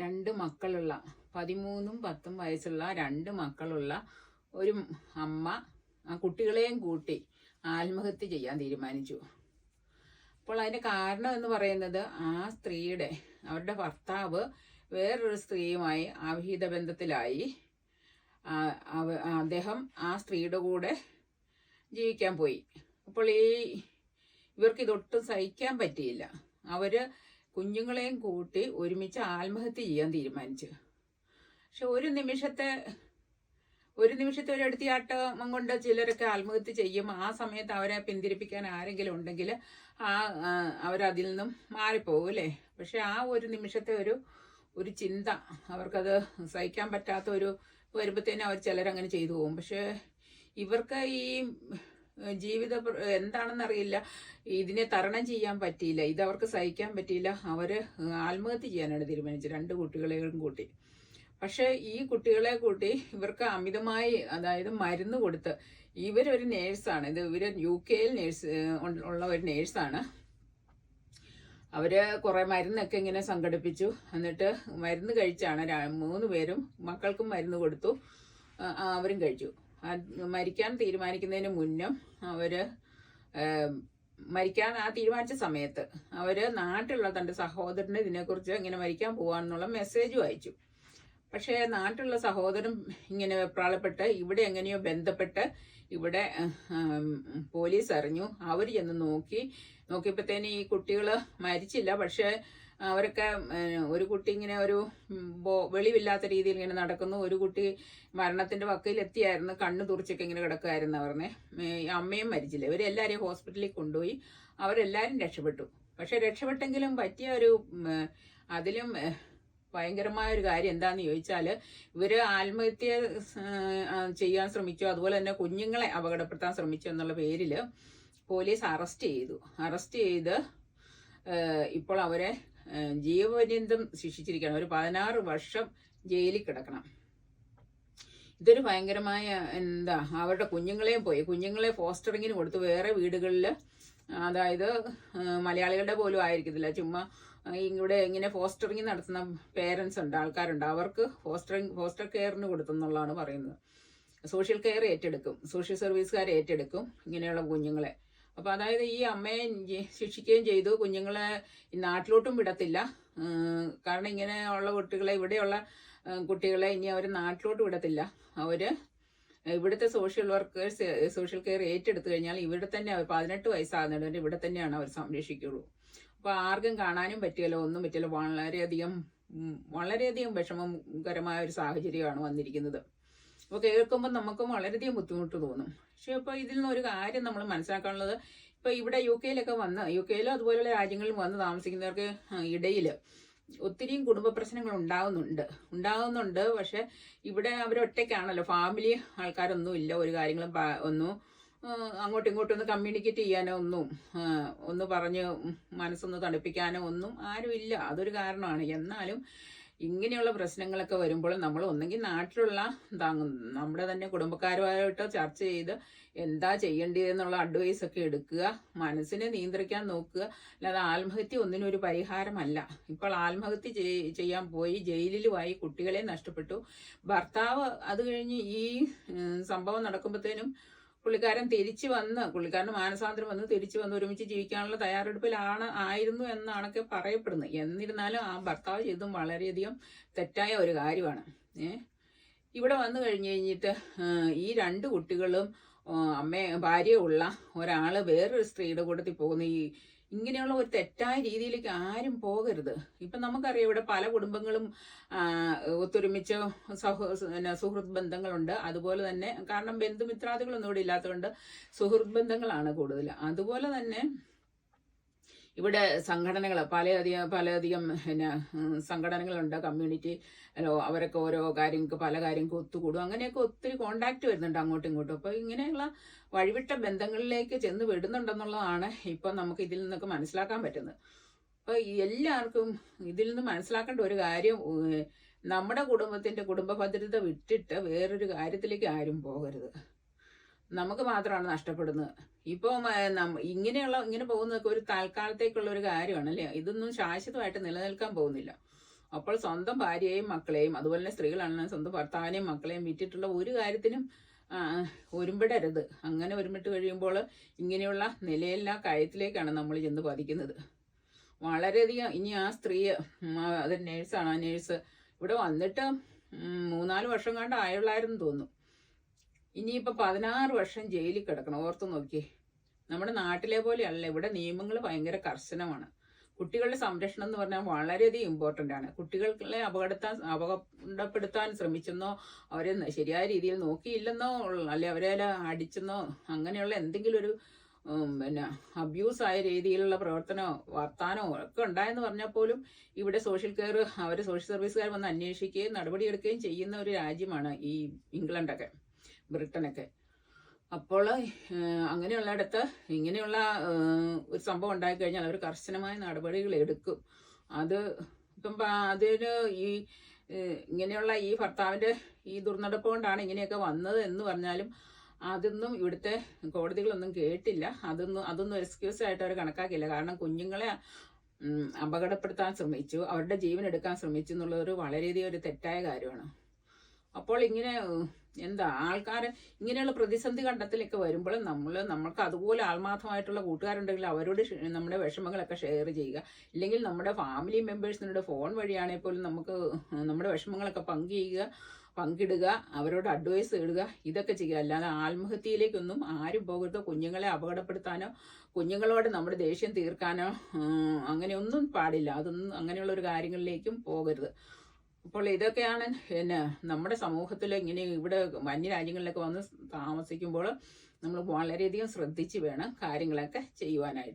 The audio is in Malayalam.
രണ്ട് മക്കളുള്ള പതിമൂന്നും പത്തും വയസ്സുള്ള രണ്ട് മക്കളുള്ള ഒരു അമ്മ ആ കുട്ടികളെയും കൂട്ടി ആത്മഹത്യ ചെയ്യാൻ തീരുമാനിച്ചു. അപ്പോൾ അതിന്റെ കാരണം എന്ന് പറയുന്നത് ആ സ്ത്രീയുടെ അവരുടെ ഭർത്താവ് വേറൊരു സ്ത്രീയുമായി അവിഹിത ബന്ധത്തിലായി. അദ്ദേഹം ആ സ്ത്രീയുടെ കൂടെ ജീവിക്കാൻ പോയി. അപ്പോൾ ഈ ഇവർക്ക് ഇതൊട്ടും സഹിക്കാൻ പറ്റിയില്ല. അവർ കുഞ്ഞുങ്ങളെയും കൂട്ടി ഒരുമിച്ച് ആത്മഹത്യ ചെയ്യാൻ തീരുമാനിച്ചു. പക്ഷെ ഒരു നിമിഷത്തെ ഒരു നിമിഷത്തെ ഒരു ആട്ടം കൊണ്ട് ചിലരൊക്കെ ആത്മഹത്യ ചെയ്യും. ആ സമയത്ത് അവരെ പിന്തിരിപ്പിക്കാൻ ആരെങ്കിലും ഉണ്ടെങ്കിൽ ആ അവരതിൽ നിന്നും മാറിപ്പോകും അല്ലേ? പക്ഷെ ആ ഒരു നിമിഷത്തെ ഒരു ഒരു ചിന്ത അവർക്കത് സഹിക്കാൻ പറ്റാത്ത ഒരു വരുമ്പോഴത്തേനും അവർ ചിലരങ്ങനെ ചെയ്തു പോകും. പക്ഷെ ഇവർക്ക് ഈ ജീവിത എന്താണെന്നറിയില്ല. ഇതിനെ തരണം ചെയ്യാൻ പറ്റിയില്ല. ഇത് അവർക്ക് സഹിക്കാൻ പറ്റിയില്ല. അവർ ആത്മഹത്യ ചെയ്യാനാണ് തീരുമാനിച്ചത്. രണ്ട് കുട്ടികളെയും കൂട്ടി. പക്ഷെ ഈ കുട്ടികളെ കൂട്ടി ഇവർക്ക് അമിതമായി അതായത് മരുന്ന് കൊടുത്ത് ഇവരൊരു നേഴ്സാണ്. ഇത് ഇവർ യു കെയിൽ നേഴ്സ് ഉള്ള ഒരു നേഴ്സാണ്. അവർ കുറെ മരുന്നൊക്കെ ഇങ്ങനെ സംഘടിപ്പിച്ചു. എന്നിട്ട് മരുന്ന് കഴിച്ചാണ് മൂന്ന് പേരും മക്കൾക്കും മരുന്ന് കൊടുത്തു. അവരും കഴിച്ചു. മരിക്കാൻ തീരുമാനിക്കുന്നതിന് മുന്നും അവർ മരിക്കാൻ ആ തീരുമാനിച്ച സമയത്ത് അവർ നാട്ടിലുള്ള തന്റെ സഹോദരന് ഇതിനെക്കുറിച്ച് ഇങ്ങനെ മരിക്കാൻ പോവാന്നുള്ള മെസ്സേജും അയച്ചു. പക്ഷേ നാട്ടിലുള്ള സഹോദരൻ ഇങ്ങനെ വെപ്രാളപ്പെട്ട് ഇവിടെ എങ്ങനെയോ ബന്ധപ്പെട്ട് ഇവിടെ പോലീസ് അറിഞ്ഞു. അവർ ചെന്ന് നോക്കി. നോക്കിയപ്പോഴത്തേന് ഈ കുട്ടികൾ മരിച്ചില്ല. പക്ഷേ അവരൊക്കെ ഒരു കുട്ടി ഇങ്ങനെ ഒരു വെളിവില്ലാത്ത രീതിയിൽ ഇങ്ങനെ നടക്കുന്നു. ഒരു കുട്ടി മരണത്തിന്റെ വക്കയിലെത്തിയായിരുന്നു കണ്ണു തുറച്ചൊക്കെ ഇങ്ങനെ കിടക്കുമായിരുന്നു പറഞ്ഞേ അമ്മയും മരിച്ചില്ല. ഇവരെല്ലാരെയും ഹോസ്പിറ്റലിൽ കൊണ്ടുപോയി. അവരെല്ലാരും രക്ഷപ്പെട്ടു. പക്ഷെ രക്ഷപ്പെട്ടെങ്കിലും പറ്റിയ ഒരു അതിലും ഭയങ്കരമായ ഒരു കാര്യം എന്താന്ന് ചോദിച്ചാൽ ഇവർ ആത്മഹത്യ ചെയ്യാൻ ശ്രമിച്ചു. അതുപോലെ തന്നെ കുഞ്ഞുങ്ങളെ അപകടപ്പെടുത്താൻ ശ്രമിച്ചു എന്നുള്ള പേരിൽ പോലീസ് അറസ്റ്റ് ചെയ്തു. അറസ്റ്റ് ചെയ്ത് ഇപ്പോൾ അവരെ ജീവപര്യന്തം ശിക്ഷിച്ചിരിക്കുകയാണ്. ഒരു പതിനാറ് വർഷം ജയിലിൽ കിടക്കണം. ഇതൊരു ഭയങ്കരമായ എന്താ അവരുടെ കുഞ്ഞുങ്ങളെയും പോയി. കുഞ്ഞുങ്ങളെ ഫോസ്റ്ററിങ്ങിന് കൊടുത്ത് വേറെ വീടുകളിൽ അതായത് മലയാളികളുടെ പോലും ആയിരിക്കത്തില്ല. ചുമ്മാ ഇവിടെ ഇങ്ങനെ ഫോസ്റ്ററിങ് നടത്തുന്ന പേരൻസ് ഉണ്ട് ആൾക്കാരുണ്ട്. അവർക്ക് ഫോസ്റ്ററിങ് ഫോസ്റ്റർ കെയറിന് കൊടുത്തെന്നുള്ളതാണ് പറയുന്നത്. സോഷ്യൽ കെയർ ഏറ്റെടുക്കും. സോഷ്യൽ സർവീസുകാർ ഏറ്റെടുക്കും ഇങ്ങനെയുള്ള കുഞ്ഞുങ്ങളെ. അപ്പൊ അതായത് ഈ അമ്മയെ ശിക്ഷിക്കുകയും ചെയ്തു. കുഞ്ഞുങ്ങളെ നാട്ടിലോട്ടും വിടത്തില്ല. കാരണം ഇങ്ങനെയുള്ള കുട്ടികളെ ഇവിടെയുള്ള കുട്ടികളെ ഇനി അവർ നാട്ടിലോട്ട് വിടത്തില്ല. അവർ ഇവിടുത്തെ സോഷ്യൽ വർക്കേഴ്സ് സോഷ്യൽ കെയർ ഏറ്റെടുത്തു കഴിഞ്ഞാൽ ഇവിടെ തന്നെ അവർ പതിനെട്ട് വയസ്സാകുന്നവരെ ഇവിടെ തന്നെയാണ് അവർ സംരക്ഷിക്കുള്ളൂ. അപ്പോൾ ആർക്കും കാണാനും പറ്റിയല്ലോ ഒന്നും പറ്റിയല്ലോ വളരെയധികം വളരെയധികം വിഷമകരമായ ഒരു സാഹചര്യമാണ് വന്നിരിക്കുന്നത്. അപ്പോൾ കേൾക്കുമ്പോൾ നമുക്കും വളരെയധികം ബുദ്ധിമുട്ട് തോന്നും. പക്ഷെ ഇപ്പോൾ ഇതിൽ നിന്ന് ഒരു കാര്യം നമ്മൾ മനസ്സിലാക്കാനുള്ളത് ഇപ്പൊ ഇവിടെ യു കെയിലൊക്കെ വന്ന് യു കെയിലോ അതുപോലെയുള്ള രാജ്യങ്ങളിൽ വന്ന് താമസിക്കുന്നവർക്ക് ഇടയിൽ ഒത്തിരിയും കുടുംബ പ്രശ്നങ്ങൾ ഉണ്ടാകുന്നുണ്ട് ഉണ്ടാകുന്നുണ്ട് പക്ഷെ ഇവിടെ അവരൊറ്റയ്ക്കാണല്ലോ ഫാമിലി ആൾക്കാരൊന്നും ഇല്ല. ഒരു കാര്യങ്ങളും ഒന്നും അങ്ങോട്ടും ഇങ്ങോട്ടും ഒന്ന് കമ്മ്യൂണിക്കേറ്റ് ചെയ്യാനോ ഒന്നും ഒന്ന് പറഞ്ഞ് മനസ്സൊന്ന് തണുപ്പിക്കാനോ ഒന്നും ആരും ഇല്ല അതൊരു കാരണമാണ്. എന്നാലും ഇങ്ങനെയുള്ള പ്രശ്നങ്ങളൊക്കെ വരുമ്പോൾ നമ്മൾ ഒന്നെങ്കിൽ നാട്ടിലുള്ള താങ്ങും നമ്മുടെ തന്നെ കുടുംബക്കാരുമായിട്ട് ചർച്ച ചെയ്ത് എന്താ ചെയ്യേണ്ടതെന്നുള്ള അഡ്വൈസ് ഒക്കെ എടുക്കുക മനസ്സിനെ നിയന്ത്രിക്കാൻ നോക്കുക. അല്ലാതെ ആത്മഹത്യ ഒന്നിനും ഒരു പരിഹാരമല്ല. ഇപ്പോൾ ആത്മഹത്യ ചെയ്യാൻ പോയി ജയിലിലുമായി കുട്ടികളെ നഷ്ടപ്പെട്ടു. ഭർത്താവ് അത് കഴിഞ്ഞ് ഈ സംഭവം നടക്കുമ്പോഴത്തേനും പുള്ളിക്കാരൻ തിരിച്ചു വന്ന് പുള്ളിക്കാരന് മാനസാന്തരം വന്ന് തിരിച്ചു വന്ന് ഒരുമിച്ച് ജീവിക്കാനുള്ള തയ്യാറെടുപ്പിലാണ് ആയിരുന്നു എന്നാണൊക്കെ പറയപ്പെടുന്നത് എന്നിരുന്നാലും ആ ഭർത്താവ് ചെയ്തും വളരെയധികം തെറ്റായ ഒരു കാര്യമാണ്. ഏ? ഇവിടെ വന്നു കഴിഞ്ഞു കഴിഞ്ഞിട്ട് ഈ രണ്ട് കുട്ടികളും അമ്മ ഭാര്യയുള്ള ഒരാൾ വേറൊരു സ്ത്രീയുടെ കൂട്ടത്തിൽ പോകുന്ന. ഈ ഇങ്ങനെയുള്ള ഒരു തെറ്റായ രീതിയിലേക്ക് ആരും പോകരുത്. ഇപ്പൊ നമുക്കറിയാം ഇവിടെ പല കുടുംബങ്ങളും ഒത്തൊരുമിച്ച് സഹ സുഹൃത്ത് ബന്ധങ്ങളുണ്ട്. അതുപോലെ തന്നെ കാരണം ബന്ധുമിത്രാദികളൊന്നും ഇവിടെ ഇല്ലാത്തതുകൊണ്ട് സുഹൃത്ത് ബന്ധങ്ങളാണ് കൂടുതൽ അതുപോലെ തന്നെ ഇവിടെ സംഘടനകൾ പലയധികം പലയധികം പിന്നെ സംഘടനകളുണ്ട് കമ്മ്യൂണിറ്റി അല്ലോ അവരൊക്കെ ഓരോ കാര്യങ്ങൾക്ക് പല കാര്യങ്ങൾക്ക് ഒത്തുകൂടും. അങ്ങനെയൊക്കെ ഒത്തിരി കോണ്ടാക്ട് വരുന്നുണ്ട് അങ്ങോട്ടും ഇങ്ങോട്ടും. അപ്പൊ ഇങ്ങനെയുള്ള വഴിവിട്ട ബന്ധങ്ങളിലേക്ക് ചെന്ന് വിടുന്നുണ്ടെന്നുള്ളതാണ് ഇപ്പൊ നമുക്ക് ഇതിൽ നിന്നൊക്കെ മനസ്സിലാക്കാൻ പറ്റുന്നത്. അപ്പോൾ എല്ലാവർക്കും ഇതിൽ നിന്ന് മനസ്സിലാക്കേണ്ട ഒരു കാര്യം നമ്മുടെ കുടുംബത്തിന്റെ കുടുംബ ഭദ്രത വിട്ടിട്ട് വേറൊരു കാര്യത്തിലേക്ക് ആരും പോകരുത്. നമുക്ക് മാത്രമാണ് നഷ്ടപ്പെടുന്നത്. ഇപ്പോൾ ഇങ്ങനെയുള്ള ഇങ്ങനെ പോകുന്നതൊക്കെ ഒരു താൽക്കാലത്തേക്കുള്ള ഒരു കാര്യമാണ് അല്ലേ ഇതൊന്നും ശാശ്വതമായിട്ട് നിലനിൽക്കാൻ പോകുന്നില്ല. അപ്പോൾ സ്വന്തം ഭാര്യയെയും മക്കളെയും അതുപോലെ തന്നെ സ്ത്രീകളാണെങ്കിലും സ്വന്തം ഭർത്താവിനെയും മക്കളെയും വിറ്റിട്ടുള്ള ഒരു കാര്യത്തിനും ഒരുമ്പിടരുത്. അങ്ങനെ ഒരുമിട്ട് കഴിയുമ്പോൾ ഇങ്ങനെയുള്ള നിലയെല്ലാ കാര്യത്തിലേക്കാണ് നമ്മൾ ചെന്ന് പതിക്കുന്നത്. വളരെയധികം ഇനി ആ സ്ത്രീ അത് നേഴ്സാണ് ആ നേഴ്സ് ഇവിടെ വന്നിട്ട് മൂന്നാൽ വർഷം കണ്ട് ആയുള്ളായിരുന്നു തോന്നുന്നു. ഇനിയിപ്പോൾ പതിനാറ് വർഷം ജയിലിൽ കിടക്കണം. ഓർത്ത് നോക്കി നമ്മുടെ നാട്ടിലെ പോലെയല്ല. ഇവിടെ നിയമങ്ങൾ ഭയങ്കര കർശനമാണ്. കുട്ടികളുടെ സംരക്ഷണം എന്ന് പറഞ്ഞാൽ വളരെയധികം ഇമ്പോർട്ടന്റ് ആണ്. കുട്ടികളെ അപകടത്താൻ അപകടപ്പെടുത്താൻ ശ്രമിച്ചെന്നോ അവരെ ശരിയായ രീതിയിൽ നോക്കിയില്ലെന്നോ അല്ലെ അവരെ അടിച്ചെന്നോ അങ്ങനെയുള്ള എന്തെങ്കിലും ഒരു പിന്നെ അബ്യൂസ് ആയ രീതിയിലുള്ള പ്രവർത്തനമോ വർത്താനോ ഒക്കെ ഉണ്ടായെന്ന് പറഞ്ഞാൽ പോലും ഇവിടെ സോഷ്യൽ കെയർ അവർ സോഷ്യൽ സർവീസുകാർ വന്ന് അന്വേഷിക്കുകയും നടപടിയെടുക്കുകയും ചെയ്യുന്ന ഒരു രാജ്യമാണ് ഈ ഇംഗ്ലണ്ടൊക്കെ. ബ്രിട്ടനൊക്കെ. അപ്പോൾ അങ്ങനെയുള്ളിടത്ത് ഇങ്ങനെയുള്ള ഒരു സംഭവം ഉണ്ടായിക്കഴിഞ്ഞാൽ അവർ കർശനമായ നടപടികൾ എടുക്കും. അത് ഇപ്പം അതിന് ഈ ഇങ്ങനെയുള്ള ഈ ഭർത്താവിന്റെ ഈ ദുർനടപ്പ് കൊണ്ടാണ് ഇങ്ങനെയൊക്കെ വന്നത് എന്ന് പറഞ്ഞാലും അതൊന്നും ഇവിടുത്തെ കോടതികളൊന്നും കേട്ടില്ല. അതൊന്നും അതൊന്നും എക്സ്ക്യൂസ് ആയിട്ട് അവർ കണക്കാക്കില്ല കാരണം കുഞ്ഞുങ്ങളെ അപകടപ്പെടുത്താൻ ശ്രമിച്ചു. അവരുടെ ജീവൻ എടുക്കാൻ ശ്രമിച്ചു എന്നുള്ളതൊരു വളരെയധികം ഒരു തെറ്റായ കാര്യമാണ്. അപ്പോൾ ഇങ്ങനെ എന്താ ആൾക്കാർ ഇങ്ങനെയുള്ള പ്രതിസന്ധി കണ്ടത്തിലൊക്കെ വരുമ്പോൾ നമ്മൾ നമ്മൾക്ക് അതുപോലെ ആത്മാർത്ഥമായിട്ടുള്ള കൂട്ടുകാരുണ്ടെങ്കിൽ അവരോട് നമ്മുടെ വിഷമങ്ങളൊക്കെ ഷെയർ ചെയ്യുക. ഇല്ലെങ്കിൽ നമ്മുടെ ഫാമിലി മെമ്പേഴ്സിനോട് ഫോൺ വഴിയാണെങ്കിൽ പോലും നമുക്ക് നമ്മുടെ വിഷമങ്ങളൊക്കെ പങ്കുചെയ്യുക പങ്കിടുക അവരോട് അഡ്വൈസ് ഇടുക ഇതൊക്കെ ചെയ്യുക. അല്ലാതെ ആത്മഹത്യയിലേക്കൊന്നും ആരും പോകരുത്. കുഞ്ഞുങ്ങളെ അപകടപ്പെടുത്താനോ കുഞ്ഞുങ്ങളോട് നമ്മുടെ ദേഷ്യം തീർക്കാനോ അങ്ങനെയൊന്നും പാടില്ല. അതൊന്നും അങ്ങനെയുള്ള ഒരു കാര്യങ്ങളിലേക്കും പോകരുത്. അപ്പോൾ ഇതൊക്കെയാണ് പിന്നെ നമ്മുടെ സമൂഹത്തിൽ ഇങ്ങനെ ഇവിടെ അന്യരാജ്യങ്ങളിലൊക്കെ വന്ന് താമസിക്കുമ്പോൾ നമ്മൾ വളരെയധികം ശ്രദ്ധിച്ച് വേണം കാര്യങ്ങളൊക്കെ ചെയ്യുവാനായിട്ട്.